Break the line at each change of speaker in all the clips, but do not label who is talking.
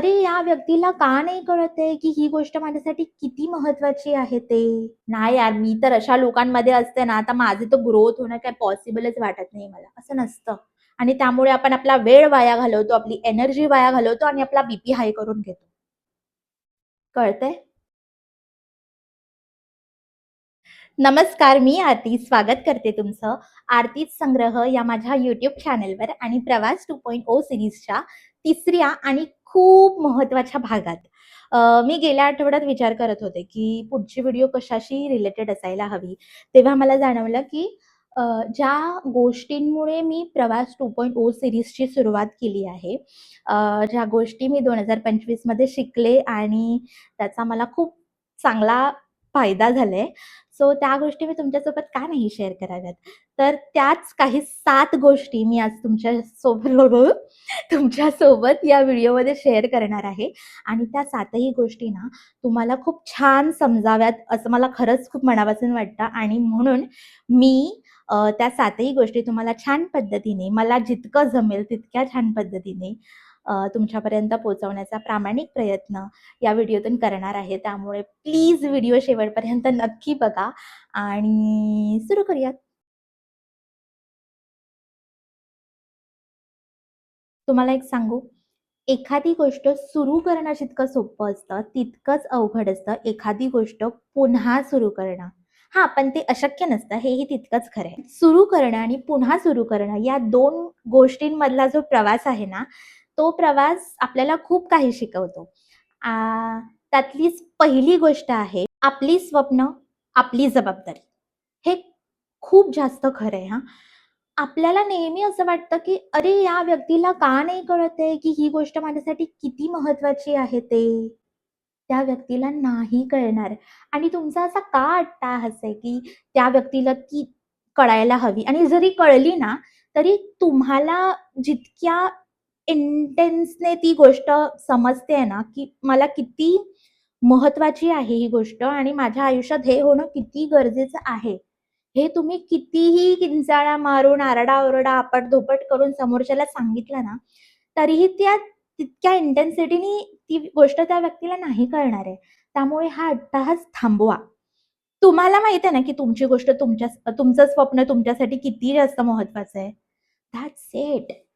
अरे या व्यक्तीला का नाही कळत आहे, की ही गोष्ट माझ्यासाठी किती महत्वाची आहे ते? नाही यार, मी तर अशा लोकांमध्ये असते ना, आता माझे तर ग्रोथ होणं काय पॉसिबलच वाटत नाही मला. असं नसतं आणि त्यामुळे आपण आपला वेळ वाया घालवतो, आपली एनर्जी वाया घालवतो आणि आपला बीपी हाय करून घेतो. कळतंय? नमस्कार, मी आरती. स्वागत करते तुमचं आरतीच संग्रह या माझ्या युट्यूब चॅनेलवर आणि प्रवास टू पॉईंट ओ सिरीजच्या तिसऱ्या आणि खूप महत्त्वाच्या भागात. मी गेल्या आठवड्यात विचार करत होते, की पुढची व्हिडिओ कशाशी रिलेटेड असायला हवी. तेव्हा मला जाणवलं, की ज्या गोष्टींमुळे मी प्रवास टू पॉईंट ओ सिरीजची सुरुवात केली आहे, ज्या गोष्टी मी 2025 मध्ये शिकले आणि त्याचा मला खूप चांगला फायदा झालाय. सो त्या गोष्टी मी तुमच्यासोबत का नाही शेअर कराव्यात? तर त्याच काही सात गोष्टी मी आज तुमच्यासोबत तुमच्यासोबत या व्हिडिओमध्ये शेअर करणार आहे. आणि त्या सातही गोष्टी ना तुम्हाला खूप छान समजाव्यात असं मला खरंच खूप मनापासून वाटतं. आणि म्हणून मी त्या सातही गोष्टी तुम्हाला छान पद्धतीने मला जितकं जमेल तितक्या छान पद्धतीने तुमच्यापर्यंत पोहोचवण्याचा प्रामाणिक प्रयत्न या व्हिडिओतून करणार आहे. त्यामुळे प्लीज व्हिडिओ शेवटपर्यंत नक्की बघा आणि सुरू करूयात. तुम्हाला एक सांगू, एखादी गोष्ट सुरू करणं जितकं सोपं असतं, तितकंच अवघड असतं एखादी गोष्ट पुन्हा सुरू करणं. हा पण ते अशक्य नसतं हेही तितकंच खरं आहे. सुरू करणं आणि पुन्हा सुरू करणं या दोन गोष्टींमधला जो प्रवास आहे ना, तो प्रवास आपल्याला खूप काही शिकवतो. त्यातलीच पहिली गोष्ट आहे, आपली स्वप्न, आपली जबाबदारी. हे खूप जास्त खरं आहे हा आपल्याला नेहमी असं वाटतं, की अरे या व्यक्तीला का नाही कळत आहे, की ही गोष्ट माझ्यासाठी किती महत्वाची आहे ते? त्या व्यक्तीला नाही कळणार आणि तुमचा असा का अट्टा आहे, की त्या व्यक्तीला ती कळायला हवी आणि जरी कळली ना, तरी तुम्हाला जितक्या इंटेन्सने ती गोष्ट समजते ना, की मला किती महत्वाची आहे ही गोष्ट आणि माझ्या आयुष्यात हे होणं किती गरजेचं आहे. हे तुम्ही कितीही किंचाळा मारून, आरडा-ओरडा, आपट-धोपट करून समोरच्याला सांगितलं ना, तरीही त्या तितक्या इंटेन्सिटीनी ती गोष्ट त्या व्यक्तीला नाही कळणार आहे. त्यामुळे हा अट्टाहास थांबवा. तुम्हाला माहीत आहे ना, की तुमची गोष्ट तुमच्या तुमचं स्वप्न तुमच्यासाठी किती जास्त महत्वाचं आहे. That's it.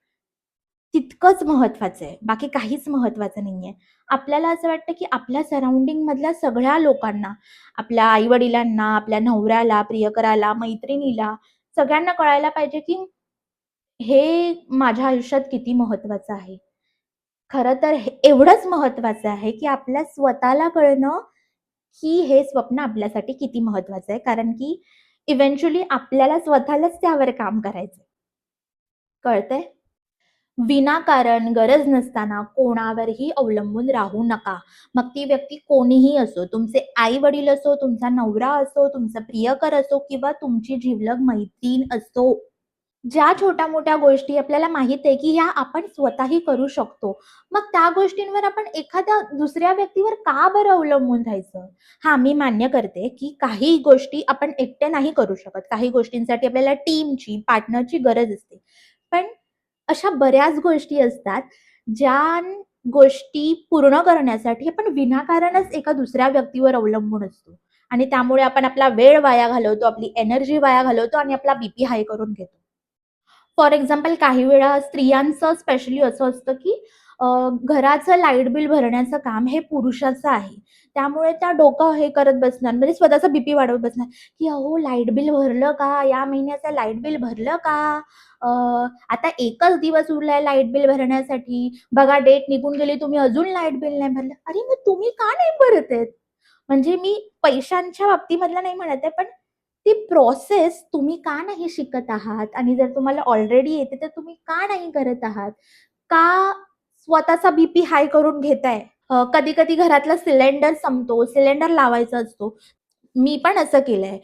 तितकंच महत्वाचं आहे. बाकी काहीच महत्वाचं नाहीये. आपल्याला असं वाटतं, की आपल्या सराउंडिंगमधल्या सगळ्या लोकांना, आपल्या आई-वडिलांना, आपल्या नवऱ्याला, प्रियकराला, मैत्रिणीला सगळ्यांना कळायला पाहिजे, की हे माझ्या आयुष्यात किती महत्वाचं आहे. खरं तर हे एवढंच महत्वाचं आहे, की आपल्या स्वतःला कळणं, की हे स्वप्न आपल्यासाठी किती महत्वाचं आहे. कारण की इव्हेंच्युअली आपल्याला स्वतःलाच त्यावर काम करायचंय. कळतंय? विनाकारण गरज नसताना कोणावरही अवलंबून राहू नका. मग ती व्यक्ती कोणीही असो, तुमचे आई-वडील असो, तुमचा नवरा असो, तुमचा प्रियकर असो किंवा तुमची जिवलग मैत्रीण असो. ज्या छोट्या-मोठ्या गोष्टी आपल्याला माहीत आहे, की ह्या आपण स्वतःही करू शकतो. मग त्या गोष्टींवर आपण एखाद्या दुसऱ्या व्यक्तीवर का बरं अवलंबून राहायचं? हा मी मान्य करते, की काही गोष्टी आपण एकटे नाही करू शकत. काही गोष्टींसाठी आपल्याला टीमची, पार्टनरची गरज असते. पण अशा बऱ्याच गोष्टी असतात, ज्या गोष्टी पूर्ण करण्यासाठी आपण विनाकारणच एका दुसऱ्या व्यक्तीवर अवलंबून असतो आणि त्यामुळे आपण आपला वेळ वाया घालवतो, आपली एनर्जी वाया घालवतो आणि आपला बीपी हाय करून घेतो. फॉर एक्झाम्पल काही वेळा स्त्रियांचं स्पेशली असं असतं, की घराचं लाइट बिल भरण्याचं काम हे पुरुषाचं आहे. त्यामुळे त्या डोकं हे करत बसणार, म्हणजे स्वतःचा बीपी वाढवत बसणार, की "अहो लाइट बिल भरलं का? या महिन्याचं लाइट बिल भरलं का? आता एकच दिवस उरलाय लाइट बिल भरण्यासाठी. बघा डेट निघून गेली, तुम्ही अजून लाइट बिल नाही भरलं." अरे मग तुम्ही का नाही भरत आहेत? म्हणजे मी पैशांच्या बाबतीमधलं नाही म्हणत आहे, पण ती प्रोसेस तुम्ही का नाही शिकत आहात? आणि जर तुम्हाला ऑलरेडी येते, तर तुम्ही का नाही करत आहात? का स्वतःचा बीपी हाय करून घेताय? कधी-कधी घरातला सिलेंडर संपतो, सिलेंडर लावायचा असतो. मी पण असं केलंय.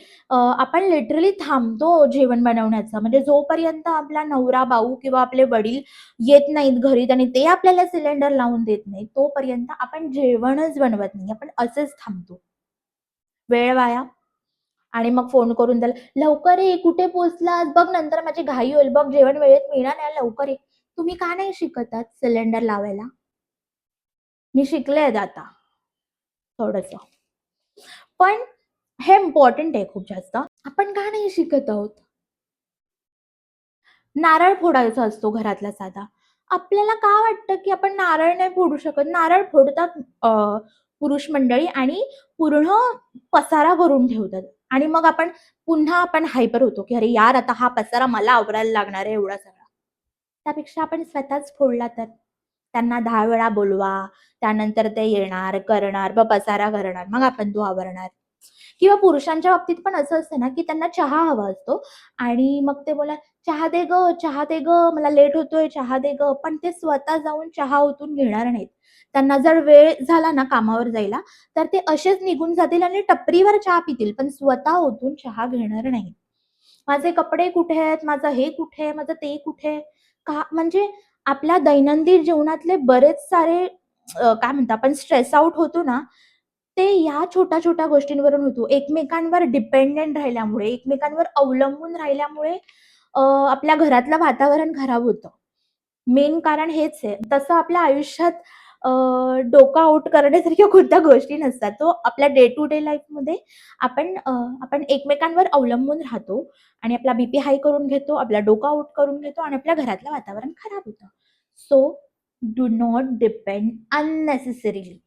आपण लिटरली थांबतो जेवण बनवण्याचं. म्हणजे जोपर्यंत आपला नवरा, भाऊ किंवा आपले वडील येत नाहीत घरी आणि ते आपल्याला सिलेंडर लावून देत नाही तोपर्यंत आपण जेवणच बनवत नाही. आपण असंच थांबतो. वेळ वाया आणि मग फोन करून त्याला, "लवकर ये, कुठे पोचलास बघ नंतर माझी घाई होईल. बघ जेवण वेळेत मिळणार नाही, लवकर ये." तुम्ही का नाही शिकत आहात सिलेंडर लावायला? मी शिकले आहेत आता थोडस. पण हे इम्पॉर्टंट आहे खूप जास्त. आपण का नाही शिकत आहोत? नारळ फोडायचा असतो घरातला साधा. आपल्याला का वाटतं की आपण नारळ नाही फोडू शकत? नारळ फोडतात पुरुष मंडळी आणि पूर्ण पसारा भरून ठेवतात. आणि मग आपण पुन्हा आपण हायपर होतो की अरे यार आता हा पसारा मला आवरायला लागणार आहे एवढा सगळा. त्यापेक्षा आपण स्वतःच फोडला तर? त्यांना दहा वेळा बोलवा त्यानंतर ते येणार करणार मग पसारा करणार मग आपण तो आवरणार. किंवा पुरुषांच्या बाबतीत पण असं असतं ना की त्यांना चहा हवा असतो आणि मग ते बोला चहा दे ग चहा दे ग मला लेट होतोय चहा दे ग. पण ते स्वतः जाऊन चहा ओतून घेणार नाहीत. त्यांना जर वेळ झाला ना कामावर जायला तर ते असेच निघून जातील आणि टपरीवर चहा पितील पण स्वतः ओतून चहा घेणार नाही माझे कपडे कुठे आहेत? माझं हे कुठे आहे? माझं ते कुठे आहे? का म्हणजे आपल्या दैनंदिन जीवनातले बरेच सारे अ, काय म्हणतो आपण स्ट्रेस आउट होतो ना ते या छोट्या छोट्या गोष्टींवरून होतो. एकमेकांवर डिपेंडेंट राहिल्यामुळे एकमेकांवर अवलंबून राहिल्यामुळे अ, आपल्या घरातलं वातावरण खराब होतं. मेन कारण हेच आहे. तसं आपल्या आयुष्यात डोकं आउट करण्यासारख्या कोणत्या गोष्टी नसतात. तो आपल्या डे टू डे लाईफमध्ये आपण आपण एकमेकांवर अवलंबून राहतो आणि आपला बीपी हाय करून घेतो आपला डोकं आउट करून घेतो आणि आपल्या घरातलं वातावरण खराब होतं. So do not depend unnecessarily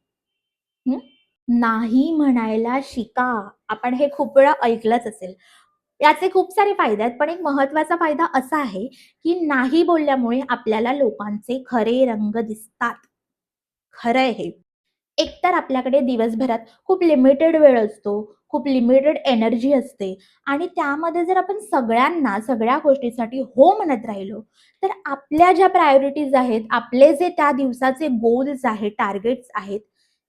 नाही म्हणायला शिका. आपण हे खूप वेळा ऐकलंच असेल. याचे खूप सारे फायदे आहेत पण एक महत्त्वाचा फायदा असा आहे की नाही बोलल्यामुळे आपल्याला लोकांचे खरे रंग दिसतात. खरं आहे हे. एकतर आपल्याकडे दिवसभरात खूप लिमिटेड वेळ असतो खूप लिमिटेड एनर्जी असते आणि त्यामध्ये जर आपण सगळ्यांना सगळ्या गोष्टीसाठी हो म्हणत राहिलो तर आपल्या ज्या प्रायोरिटीज आहेत आपले जे त्या दिवसाचे गोल्स आहेत टार्गेट्स आहेत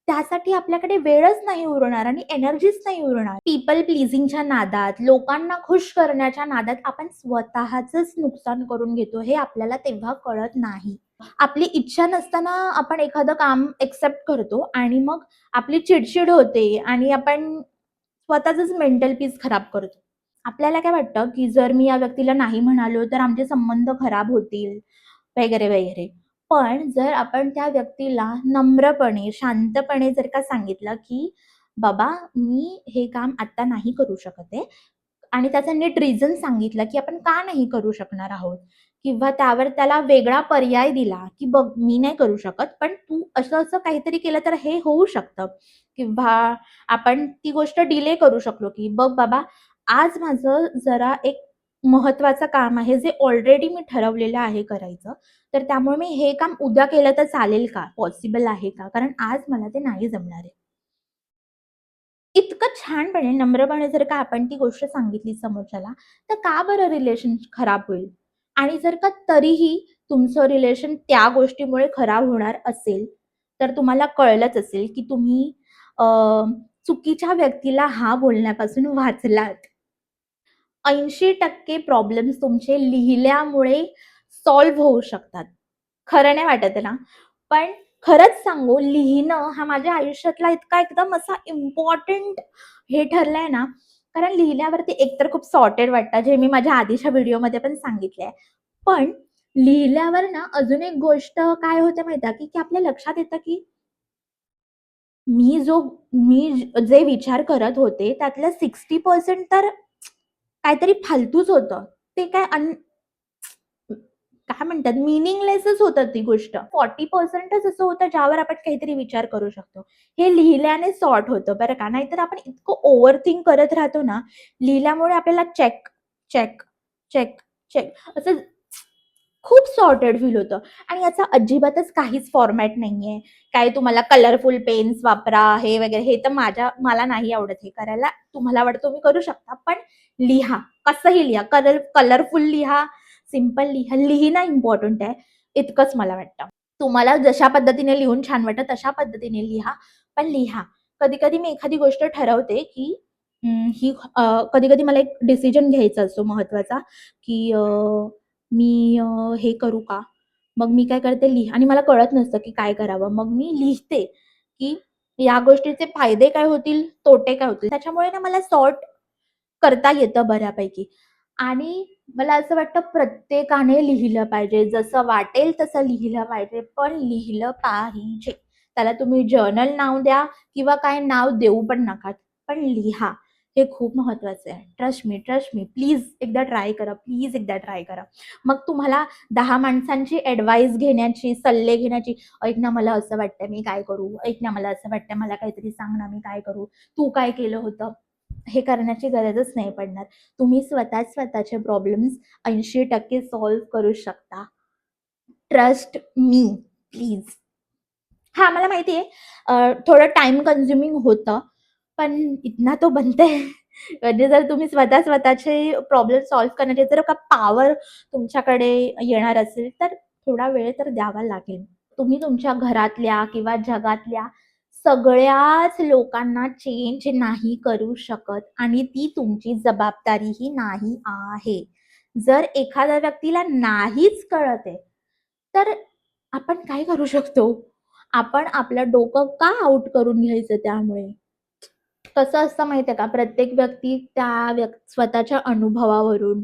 त्यासाठी आपल्याकडे वेळच नाही उरणार आणि एनर्जीच नाही उरणार. पीपल प्लीजिंगच्या नादात लोकांना खुश करण्याच्या नादात आपण स्वतःच नुकसान करून घेतो हे आपल्याला तेव्हा कळत नाही. आपली इच्छा नसताना आपण एखादं काम एक्सेप्ट करतो आणि मग आपली चिडचिड होते आणि आपण स्वतःच मेंटल पीस खराब करतो. आपल्याला काय वाटतं की जर मी या व्यक्तीला नाही म्हणालो तर आमचे संबंध खराब होतील? वगैरे वगैरे. पण जर आपण त्या व्यक्तीला नम्रपणे शांतपणे जर का सांगितलं की बाबा मी हे काम आता नाही करू शकत आहे. आणि त्याचा नीट रिझन सांगितलं की आपण का नाही करू शकणार आहोत? किंवा त्यावर त्याला वेगळा पर्याय दिला की बघ मी नाही करू शकत पण तू असं असं काहीतरी केलं तर हे होऊ शकतं. किंवा आपण ती गोष्ट डिले करू शकलो की बघ बाबा आज माझं जरा एक महत्वाचं काम आहे जे ऑलरेडी मी ठरवलेलं आहे करायचं. तर त्यामुळे मी हे काम उद्या केलं तर चालेल का? पॉसिबल आहे का? कारण आज मला ते नाही जमणार आहे. इतकं छानपणे नम्रपणे जर का आपण ती गोष्ट सांगितली समोरच्याला तर का बरं रिलेशन खराब होईल? आणि जर का तरीही तुमचं रिलेशन त्या गोष्टीमुळे खराब होणार असेल तर तुम्हाला कळलंच असेल की तुम्ही चुकीच्या व्यक्तीला हा बोलण्यापासून वाचलात. ऐंशी टक्के प्रॉब्लेम्स तुमचे लिहिल्यामुळे सॉल्व्ह होऊ शकतात. खरं नाही वाटत ना? पण खरंच सांगू लिहिणं हा माझ्या आयुष्यातला इतका एकदम असा इम्पॉर्टंट हे ठरलाय ना? कारण लिहिल्यावरती एकतर खूप सॉर्टेड वाटतं जे मी माझ्या आधीच्या व्हिडिओमध्ये पण सांगितलंय. पण लिहिल्यावर ना अजून एक गोष्ट काय होते माहिती की? की आपल्या लक्षात येतं की मी जो मी जे विचार करत होते त्यातलं सिक्स्टी पर्सेंट तर काहीतरी फालतूच होतं. ते काय अन काय म्हणतात? मिनिंगलेसच होतं ती गोष्ट. फॉर्टी पर्सेंटच असं होतं ज्यावर आपण काहीतरी विचार करू शकतो. हे लिहिल्याने सॉर्ट होतं बरं का? नाहीतर आपण इतकं ओव्हर थिंक करत राहतो ना लिहिल्यामुळे आपल्याला चेक चेक चेक चेक असं सॉर्टेड फील होतं. आणि याचा अजिबातच काहीच फॉर्मॅट नाहीये. काय तुम्हाला कलरफुल पेन्स वापरा हे वगैरे हे तर माझ्या मला नाही आवडत हे करायला. तुम्हाला वाटतं तुम्ही करू शकता. पण लिहा. कसंही लिहा. कलर कलरफुल लिहा. सिंपल लिहा. लिहिणं इम्पॉर्टंट आहे. इतकंच मला वाटतं. तुम्हाला जशा पद्धतीने लिहून छान वाटतं तशा पद्धतीने लिहा. पण लिहा. कधी कधी मी एखादी गोष्ट ठरवते की ही कधी कधी मला एक डिसिजन घ्यायचा असतो महत्त्वाचा की मी हे करू का? मग मी काय करते लिह. आणि मला कळत नसतं की काय करावं. मग मी लिहिते की या गोष्टीचे फायदे काय होतील तोटे काय होतील. त्याच्यामुळे ना मला सॉर्ट करता येतं बऱ्यापैकी. आणि मला असं वाटतं प्रत्येकाने लिहिलं पाहिजे. जसं वाटेल तसं लिहिलं पाहिजे. पण लिहिलं पाहिजे. त्याला तुम्ही जर्नल नाव द्या किंवा काय नाव देऊ पण नका. पण लिहा. हे खूप महत्वाचं आहे. Trust me trust me please एकदा ट्राय करा. प्लीज एकदा ट्राय करा. मग तुम्हाला दहा माणसांची ॲडवाईस घेण्याची सल्ले घेण्याची ऐक ना मला असं वाटतं मी काय करू? ऐक ना मला असं वाटतं मला काहीतरी सांग ना मी काय करू? तू काय केलं होतं? हे करण्याची गरजच नाही पडणार. तुम्ही स्वतः स्वतःचे प्रॉब्लेम्स ऐंशी टक्के सॉल्व्ह करू शकता. ट्रस्ट मी प्लीज हा मला माहिती आहे थोडं टाइम कन्झ्युमिंग होतं. पण इतना तो बनते म्हणजे जर तुम्ही स्वतः स्वतःचे प्रॉब्लेम सॉल्व्ह करण्याचे जर का पॉवर तुमच्याकडे येणार असेल तर थोडा वेळ तर द्यावा लागेल. तुम्ही तुमच्या घरातल्या किंवा जगातल्या सगळ्याच लोकांना चेंज नाही करू शकत आणि ती तुमची जबाबदारीही नाही आहे. जर एखाद्या व्यक्तीला नाहीच कळत आहे तर आपण काय करू शकतो? आपण आपलं डोकं का आउट करून घ्यायचं त्यामुळे? कसं असतं माहिती आहे का? प्रत्येक व्यक्ती त्या व्यक् स्वतःच्या अनुभवावरून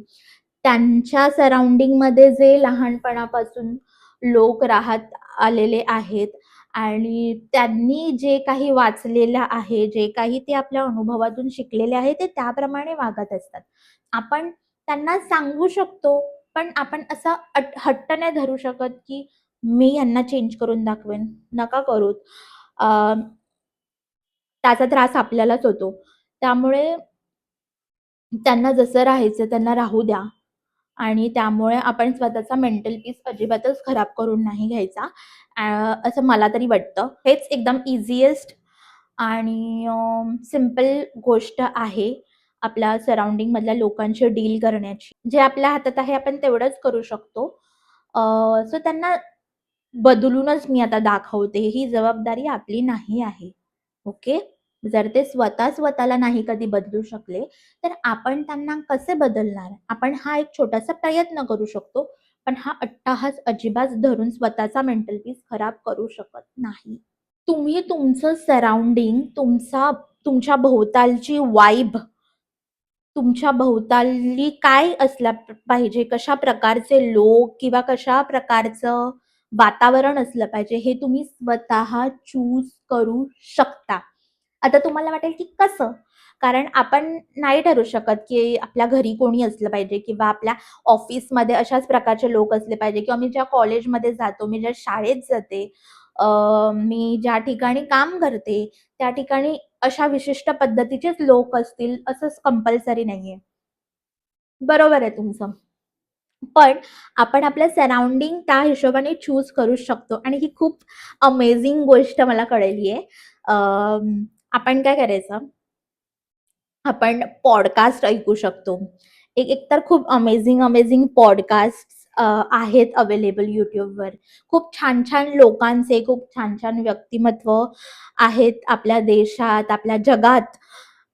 त्यांच्या सराउंडिंगमध्ये जे लहानपणापासून लोक राहत आलेले आहेत आणि त्यांनी जे काही वाचलेलं आहे जे काही ते आपल्या अनुभवातून शिकलेले आहे ते त्याप्रमाणे वागत असतात. आपण त्यांना सांगू शकतो पण आपण असा अट हट्ट नाही धरू शकत की मी यांना चेंज करून दाखवेन. नका करू त्याचा त्रास आपल्यालाच होतो. त्यामुळे त्यांना जसं राहायचं त्यांना राहू द्या. आणि त्यामुळे आपण स्वतःचा मेंटल पीस अजिबातच खराब करून नाही घ्यायचा. असं मला तरी वाटतं. हेच एकदम इझिएस्ट आणि सिंपल गोष्ट आहे आपल्या सराउंडिंगमधल्या लोकांशी डील करण्याची. जे आपल्या हातात आहे आपण तेवढंच करू शकतो. सो त्यांना बदलूनच मी आता दाखवते. ही जबाबदारी आपली नाही आहे. ओके? जर ते स्वतः स्वतःला नाही कधी बदलू शकले तर आपण त्यांना कसे बदलणार? आपण हा एक छोटासा प्रयत्न करू शकतो पण हा अट्टाहास अजिबात धरून स्वतःचा मेंटल पीस खराब करू शकत नाही. तुम्ही तुमचं सराउंडिंग तुमचा तुमच्या भोवतालची वाईब तुमच्या भोवताली काय असला पाहिजे? कशा प्रकारचे लोक किंवा कशा प्रकारचं वातावरण असलं पाहिजे हे तुम्ही स्वतः चूज करू शकता. आता तुम्हाला वाटेल की कसं? कारण आपण नाही ठरू शकत की आपल्या घरी कोणी असलं पाहिजे किंवा आपल्या ऑफिसमध्ये अशाच प्रकारचे लोक असले पाहिजे किंवा मी ज्या कॉलेजमध्ये जातो मी ज्या शाळेत जाते मी ज्या ठिकाणी काम करते त्या ठिकाणी अशा विशिष्ट पद्धतीचेच लोक असतील असंच कंपल्सरी नाहीये. बरोबर आहे तुमचं. पण आपण आपल्या सराउंडिंग त्या हिशोबाने चूज करू शकतो. आणि ही खूप अमेझिंग गोष्ट मला कळली आहे. आपण काय करायचं? आपण पॉडकास्ट ऐकू शकतो. एक एकतर खूप अमेझिंग अमेझिंग पॉडकास्ट आहेत अवेलेबल यूट्यूबवर खूप छान छान लोकांचे खूप छान छान व्यक्तिमत्व आहेत आपल्या देशात आपल्या जगात.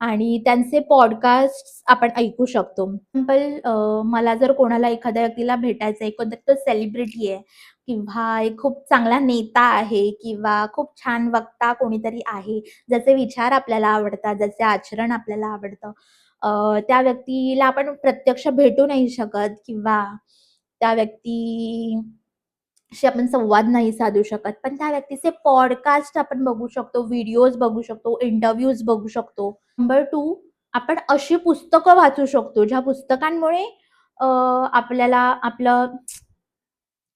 आणि त्यांचे पॉडकास्ट आपण ऐकू शकतो. एक्झाम्पल मला जर कोणाला एखाद्या व्यक्तीला भेटायचं आहे कोणता तो सेलिब्रिटी आहे किंवा एक खूप चांगला नेता आहे किंवा खूप छान वक्ता कोणीतरी आहे ज्याचे विचार आपल्याला आवडतात ज्याचे आचरण आपल्याला आवडतं त्या व्यक्तीला आपण प्रत्यक्ष भेटू नाही शकत किंवा त्या व्यक्ती आपण संवाद नाही साधू शकत. पण त्या व्यक्तीचे पॉडकास्ट आपण बघू शकतो व्हिडिओज बघू शकतो इंटरव्ह्यूज बघू शकतो. नंबर टू आपण अशी पुस्तकं वाचू शकतो ज्या पुस्तकांमुळे आपल्याला आपलं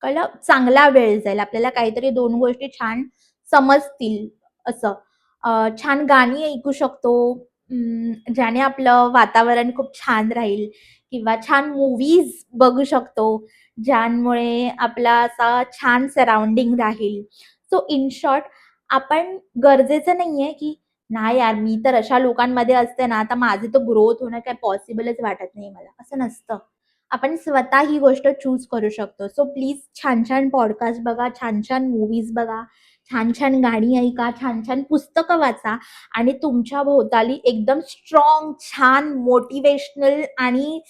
कळलं? चांगला वेळ जाईल. आपल्याला काहीतरी दोन गोष्टी छान समजतील असं. छान गाणी ऐकू शकतो. ज्याने आपलं वातावरण खूप छान राहील किंवा छान मूवीज बघू शकतो ज्यामुळे आपला असा छान सराउंडिंग राहील. सो इन शॉर्ट आपण गरजेचं नाहीये की नाही यार मी तर अशा लोकांमध्ये असते ना आता माझे तर ग्रोथ होणं काही पॉसिबलच वाटत नाही मला. असं नसतं. आपण स्वतः ही गोष्ट चूज करू शकतो. सो प्लीज छान छान पॉडकास्ट बघा छान छान मूवीज बघा. छान छान गाणी ऐका छान छान पुस्तकं वाचा आणि तुमच्या भोवताली एकदम स्ट्रॉंग छान मोटिवेशनल आणि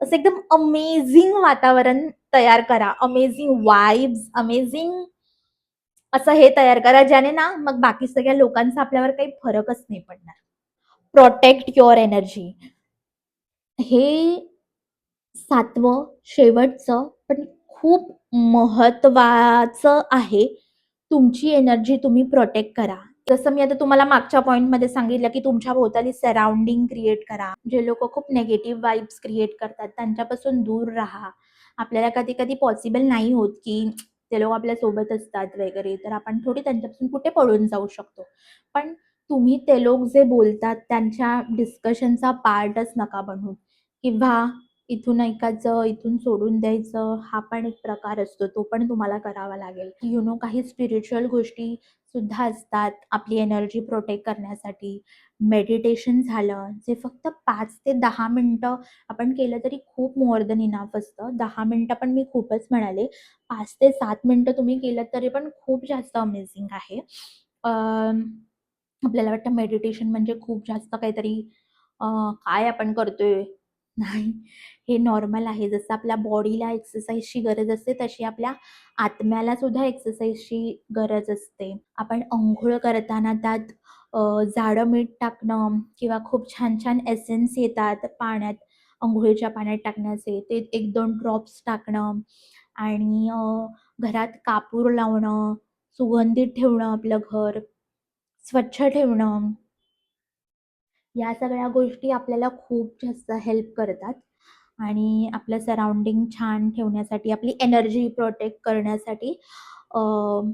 असं एकदम अमेझिंग वातावरण तयार करा. अमेझिंग वाईब्स अमेझिंग असं हे तयार करा ज्याने ना मग बाकी सगळ्या लोकांचा आपल्यावर काही फरकच नाही पडणार. प्रोटेक्ट युअर एनर्जी हे सातवं शेवटचं पण खूप महत्वाचं आहे तुमची एनर्जी तुम्ही प्रोटेक्ट करा. जसं मी आता तुम्हाला मागच्या पॉइंटमध्ये सांगितलं, की तुमच्या भोवताली सराउंडिंग क्रिएट करा. जे लोक खूप नेगेटिव्ह वाईब्स क्रिएट करतात त्यांच्यापासून दूर राहा. आपल्याला कधी-कधी पॉसिबल नाही होत, की ते लोक आपल्यासोबत असतात वगैरे, तर आपण थोडी त्यांच्यापासून कुठे पळून जाऊ शकतो. पण तुम्ही ते लोक जे बोलतात त्यांच्या डिस्कशनचा पार्टच नका बनू किंवा इथून ऐकायचं, इथून सोडून द्यायचं, हा पण एक प्रकार असतो. तो पण तुम्हाला करावा लागेल. यु नो काही स्पिरिच्युअल गोष्टी सुद्धा असतात आपली एनर्जी प्रोटेक्ट करण्यासाठी. मेडिटेशन झालं, जे फक्त पाच ते दहा मिनटं आपण केलं तरी खूप मोअर दन इनाफ असतं. दहा मिनटं पण मी खूपच म्हणाले. पाच ते सात मिनटं तुम्ही केलं तरी पण खूप जास्त अमेझिंग आहे. आपल्याला वाटतं मेडिटेशन म्हणजे खूप जास्त काहीतरी काय आपण करतोय? नाही, हे नॉर्मल आहे. जसं आपल्या बॉडीला एक्सरसाइजची गरज असते, तशी आपल्या आत्म्याला सुद्धा एक्सरसाइजची गरज असते. आपण अंघोळ करताना त्यात जाडं मीठ टाकणं किंवा खूप छान-छान एसेन्स येतात पाण्यात, अंघोळीच्या पाण्यात टाकण्याचे, ते 1-2 ड्रॉप्स टाकणं आणि घरात कापूर लावणं, सुगंधित ठेवणं आपलं घर, स्वच्छ ठेवणं. या सगळ्या गोष्टी आपल्याला खूप जास्त हेल्प करतात. आणि आपलं सराउंडिंग छान ठेवण्यासाठी, आपली एनर्जी प्रोटेक्ट करण्यासाठी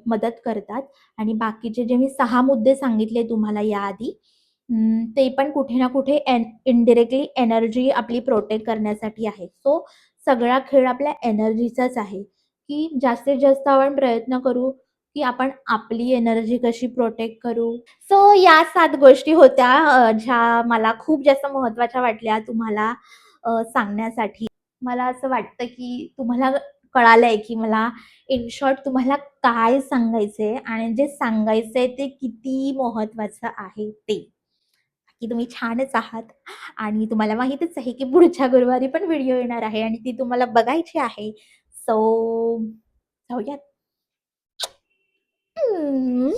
मदत करतात. आणि बाकीचे जे मी सहा मुद्दे सांगितले तुम्हाला याआधी ते पण कुठे ना कुठे एन इनडिरेक्टली एनर्जी आपली प्रोटेक्ट करण्यासाठी आहे. सो सगळा खेळ आपल्या एनर्जीचाच आहे, की जास्तीत जास्त आपण प्रयत्न करू, की आपण आपली एनर्जी कशी प्रोटेक्ट करू. सो या सात गोष्टी होत्या ज्या मला खूप जास्त महत्त्वाच्या वाटल्या तुम्हाला सांगण्यासाठी. मला असं वाटतं, की तुम्हाला कळालंय, की मला इन शॉर्ट तुम्हाला काय सांगायचंय आणि जे सांगायचंय ते किती महत्त्वाचं आहे ते. की तुम्ही छानच आहात आणि तुम्हाला माहितच आहे, की पुढच्या गुरुवारी पण व्हिडिओ येणार आहे आणि ती तुम्हाला बघायची आहे. सो जाऊयात. हं.